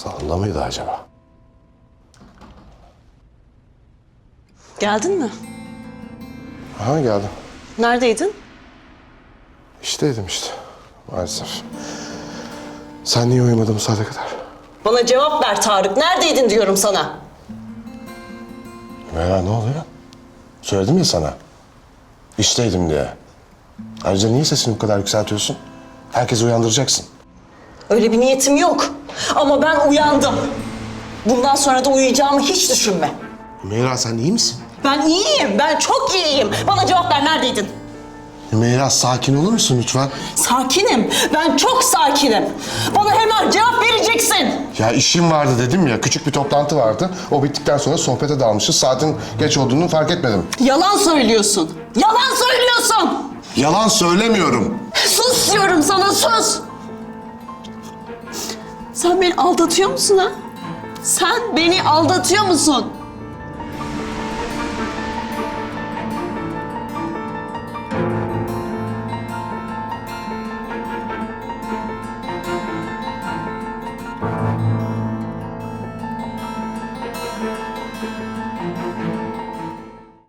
Salonda mıydı acaba? Geldin mi? Aha geldim. Neredeydin? İşteydim işte. Maalesef. Sen niye uyumadın bu saate kadar? Bana cevap ver Tarık. Neredeydin diyorum sana. Meyra ne oluyor? Söyledim ya sana. İşteydim diye. Ayrıca niye sesini bu kadar yükseltiyorsun? Herkesi uyandıracaksın. Öyle bir niyetim yok. Ama ben uyandım. Bundan sonra da uyuyacağımı hiç düşünme. Meyra sen iyi misin? Ben iyiyim. Ben çok iyiyim. Bana cevap ver. Neredeydin? Meyra sakin olur musun lütfen? Sakinim. Ben çok sakinim. Bana hemen cevap vereceksin. Ya işim vardı dedim ya. Küçük bir toplantı vardı. O bittikten sonra sohbete dalmışız. Saatin geç olduğunu fark etmedim. Yalan söylüyorsun. Yalan söylüyorsun. Yalan söylemiyorum. Sus diyorum sana sus. Sen beni aldatıyor musun ha? Sen beni aldatıyor musun?